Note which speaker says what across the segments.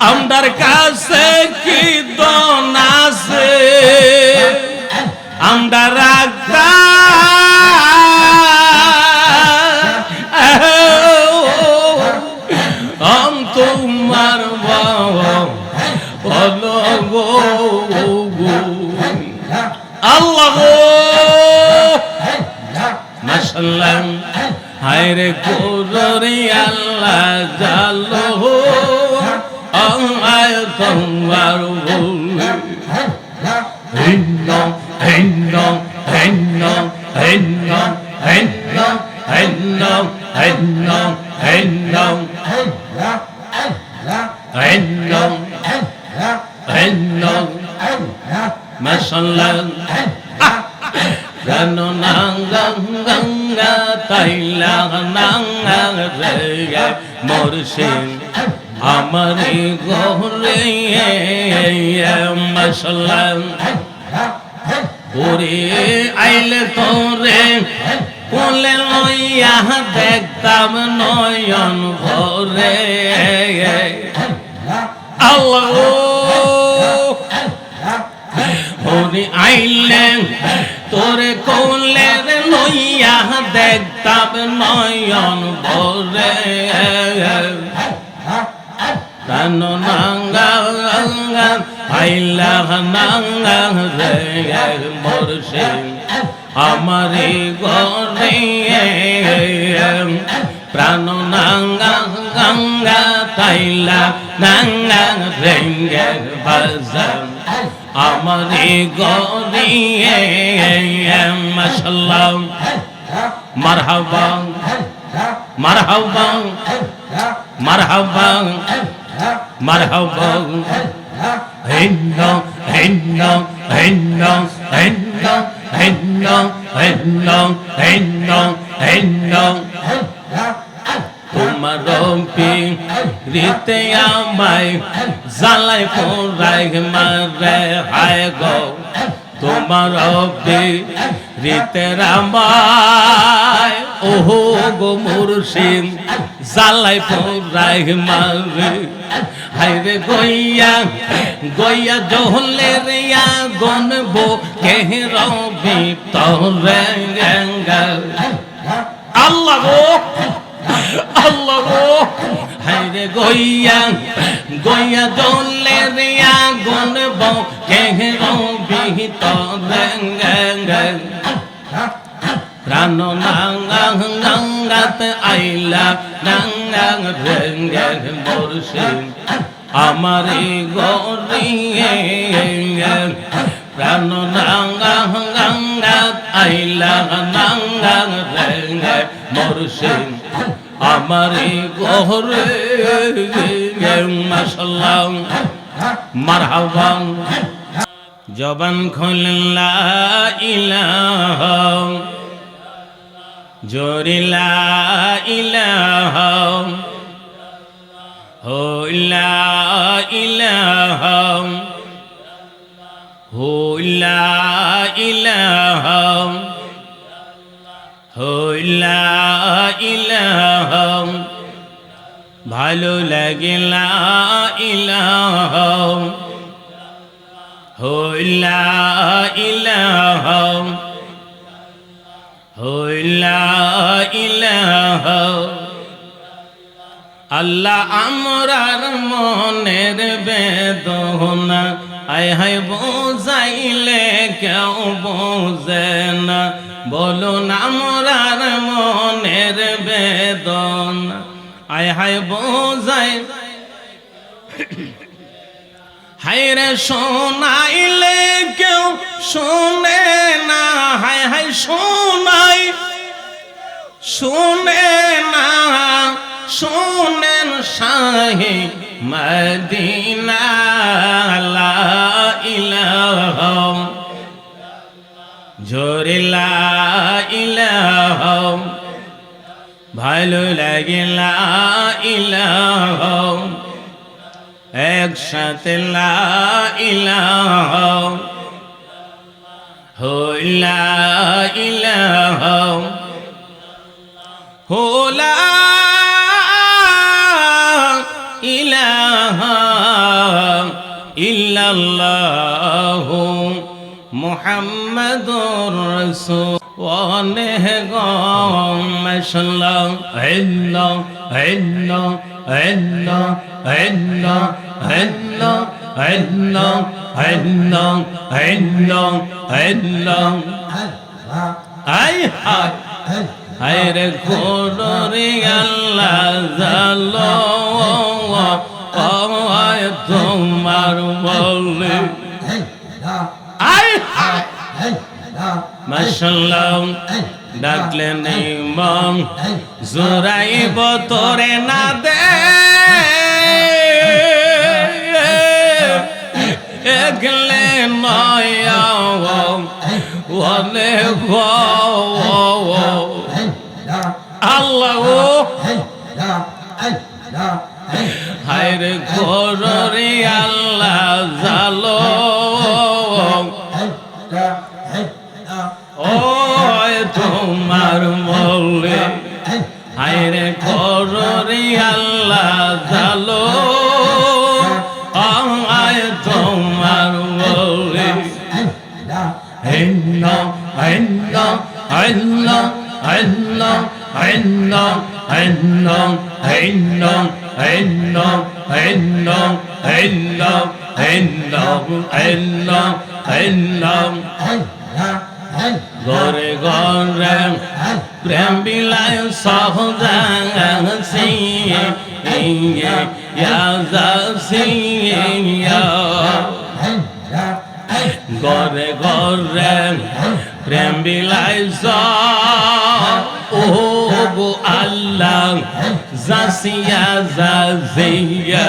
Speaker 1: আমদার কাছে কি দন আছে? আমরা রাখতা তোমার আল্লাহ। গো হায় রে গোরে আল্লাহ জালো। Morsin আমারি গহরে মশলা পুরে আইলে তোরে কোলে লইয়া দেখতাম নয়ন ভরে। আল্লাহ হরি আইলে তোরে কোলে লইয়া দেখতাম নয়ন ভরে। তান নাঙ্গা আইলা নাঙ্গা রে মোরশে আমারে গরে প্রাণ নাঙ্গা গঙ্গা তাইলা নাঙ্গা রেঙ্গে বাজার। আমারে গরিয়ে মাশাল্লাহ। মারহাবা। মারহাবা মারহাবা মারহাবা। হিন্ন হিন্ন হিন্ন হিন্ন হিন্ন হিন্ন হিন্ন হিন্ন। তোমার রম্পি রীতে আমায় জালাই পোড়াই মারে, হায় গো। তোমার রব্বি রীতে রামায়। ওহো গো মুর্শিদ, জালাই পোড়াই মারে। হাইরে গইয়া গইয়া জহলে রিয়া গনবো কে রবি তোরে আল্লাহ গো আল্লাহ গো। হাইরে গইয়া গইয়া জলে রিয়া গনব কে রবি তোরে প্রাণ নাঙ্গা গঙ্গাত আইলা, নাঙ্গা রেঙ্গে মুর্শিদ। আমারে গরিয়ে প্রাণ নাঙ্গা গঙ্গাত আইলা, নাঙ্গা রেঙ্গে মুর্শিদ। আমার গহরে মাসাল্লাহ মারহাবা জবান খোল্লা ইলাহ জোরিলা ইলাহ হইলা ইলাহ হইলা ইলাহ হোলা ইলাহ ভালো লাগিলা ইলাহ হইলা ইলাহ হইলা ইলাহ আল্লাহ আমরার মনের বেদনা আয় হায় বোঝাইলে কেউ বোঝে না। বলুন আমরার আয় হায় বোঝাই হায়রে শোনাইলে কেউ শোনে না। হায় হায় শোনাই, শুনে না। শোনেন শাহে মদিনা ইলাহা জোরিলা ইলাহ ভালো লাগিলা ইলাহ একসাথে লা ইলাহ হইলা ইলাহ হোলা ইলাহা ইল্লাল্লাহু মুহাম্মাদুর রাসূল। হায় কোরি আল্লাহ জালো তোমার বলে মাসাল্লাহ ডাকলেন ইমাম। জোরাইব তোরে না দে। গেলে নয়া ওলে আল্লাহ হায় রে ঘর রে আল্লাহ জালো। الله الله الله الله الله الله الله ঘরে ঘরে প্রেম বিলায় সহজাসি ঘরে ঘরে প্রেম বিলায় ও আল্লাহ জাসিয়া জাজিয়া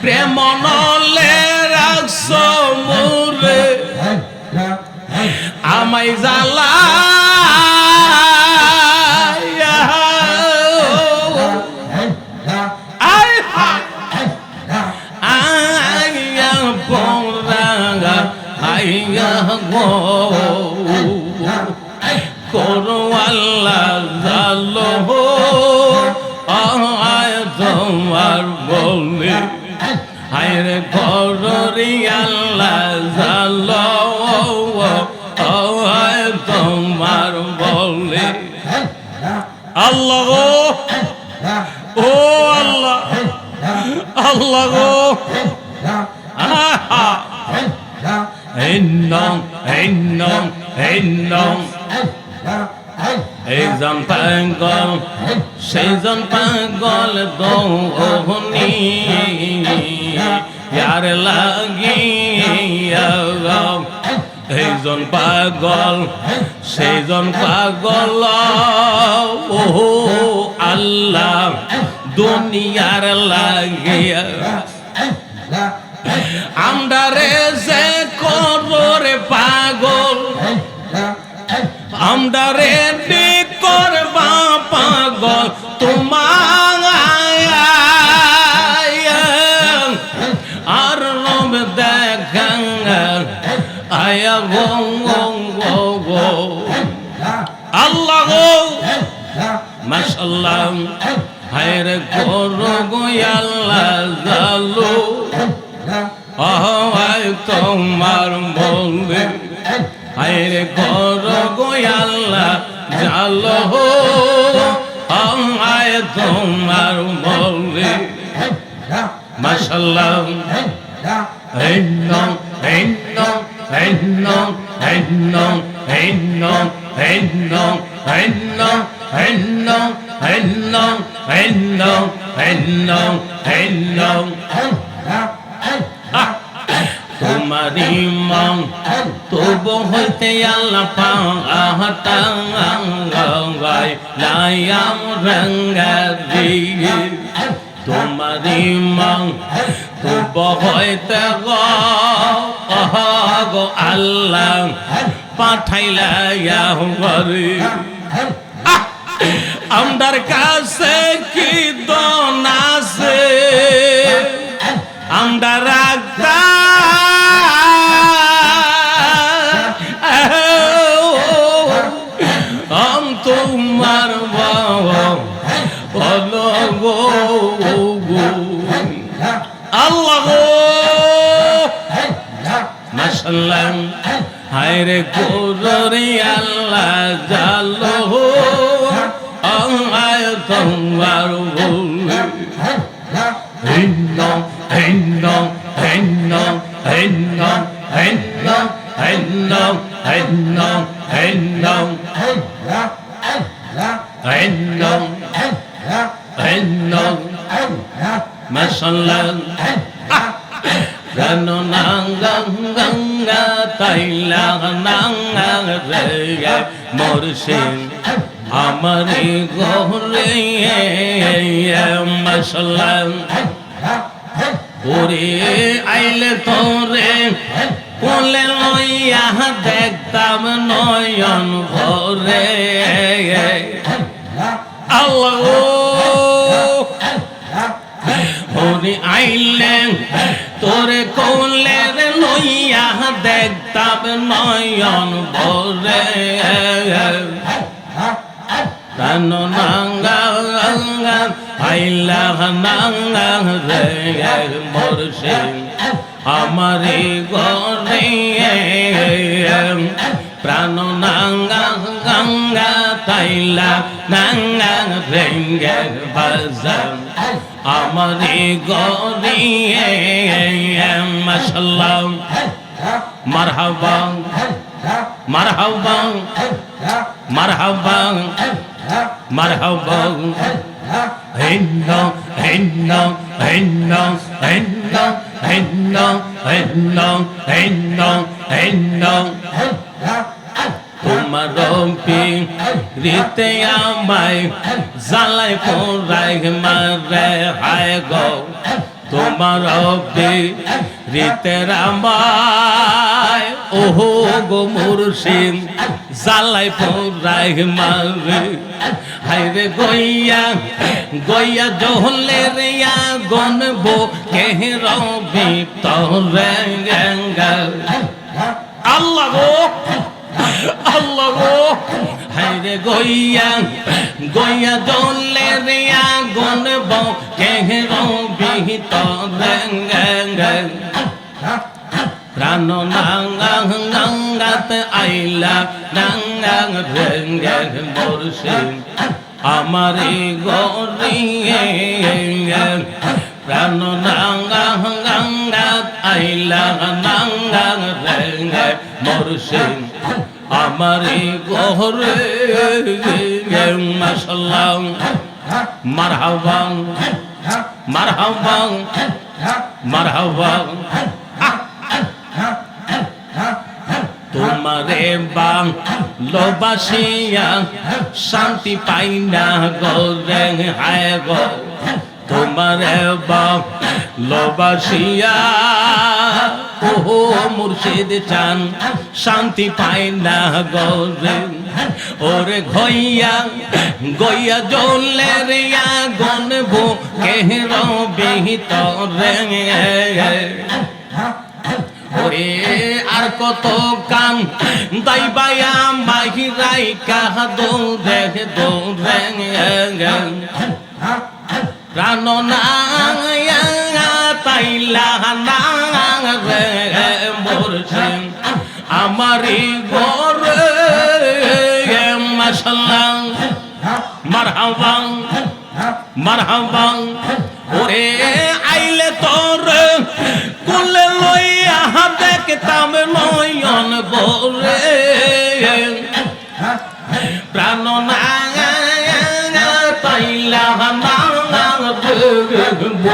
Speaker 1: প্রেম নলে রাখছ মোরে আমায় জ্বালা বলে হায়রে করি আল্লাহ জাল তোমার বলে আল্লাহ ও আল্লাহ আল্লাহ গো Hey, no, hey, no, hey, no. একজন পাগল, সেইজন পাগল দৌহনি। ইয়ার লাগিয়া এইজন পাগল, সেইজন পাগল। ও আল্লাহ, দুনিয়ার লাগিয়া আমরা রে যে কররে পাগল, আমরা রে তোমার আর রব দেখা আয়া গো গো গো আল্লাহ গো মাশাল্লাহ হায়র করো গো, আল্লাহ। জালো মাশাল্লাহ হেন্ন হেন্ন হেন্ন হেন্ন হেন্ন হেন্ন হেন্ন হেন্ন হেন্ন হেন্ন হেন্ন হেন্ন তোমারি মং তবু হইতে আল্লাহ পাহাটাঙ্গাই লায়াম রঙ্গারি তোমারি মং হইতে গো আল্লাহ পাঠাইলা গরি আমদার কাছে কি দন আছে আমরা মাশাল্লাহ হায় রে গোরি আল্লাহ, জালো আয় তোমার বলে হিন্ন হিন্ন হিন্ন হিন্ন হিন্ন হিন্ন হিন্ন হিন্ন হিন্ন হিন্ন Rano nang lang lang nga tay lang nang nga rê gai mor sin Amari gohri masalam Puri aile tore কোলে লইয়া দেখতাম নয়ন ভরে আল্লাহ ওরে আইলে তোরে কোলের লইয়া দেখতাম নয়ন ভরে। তান নাঙ্গা নাঙ্গা আইলা নাঙ্গা রে মরছে আমারে গরে প্রাণ নাঙ্গা গঙ্গা তাইলা নাঙ্গা রেঙ্গে বাজার আমারে গরিয়ে মাশাল্লাহ। মারহাবা মারহাবা মারহাবা মারহাবা। হেন্ন হেন্ন হেন্ন হেন্ন হেন্ন হেন্ন হেন্ন হেন্ন। তোমার রম্পি রীতে আমায় জালাই পোরাই মারে হায় গো তোমার রব্বি রীতে রামায় ওহো গো মুর্শিদ জালাই পোরাই মারে হায় রে গইয়া গইয়া জহলে রে গনবো কে রবি তোরে গঙ্গা আল্লাহ গো আল্লাহ হাইরে গইয়া গইয়া জলে রিয়া গনব কেহর বিহিত প্রাণ নাঙ্গা নাঙ্গাত আইলা, নাঙ্গা রেঙ্গে বর্ষে আমারে গরিয়ে ran nang ngang ngang ngang ai lang nang ngang reng ngang mor sing amari gohre ngang masallah marhaba marhaba marhaba তোমারে বাং লোবাসিয়া শান্তি পাই না গো রেং হায় গো তোমারে বাং লোবাসিয়া, ওহো মুর্শিদ চান, শান্তি পাই না গরে ওরে ঘইয়া, গইয়া জলে রিয়া গনবো কেহর বিহিত রে। ওরে আর কত কাম দাইবায়া মাহিরাই কাহা দৌড়ে দৌড়ে প্রাণ নাঙা তাইলা নাঙ রে মরছে আমারি গরে মাসাল্লাহ মারহাবা মারহাবা ওরে আইলে তোর কুলে লইয়া দেখতাম নয়ন বরে প্রাণ নাঙা পাইলা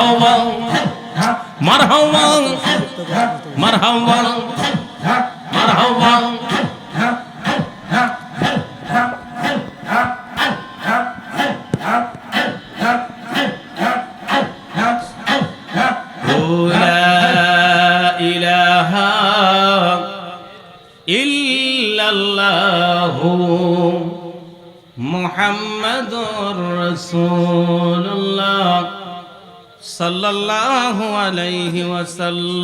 Speaker 1: মারহাবা মারহাবা মারহাবা وسلم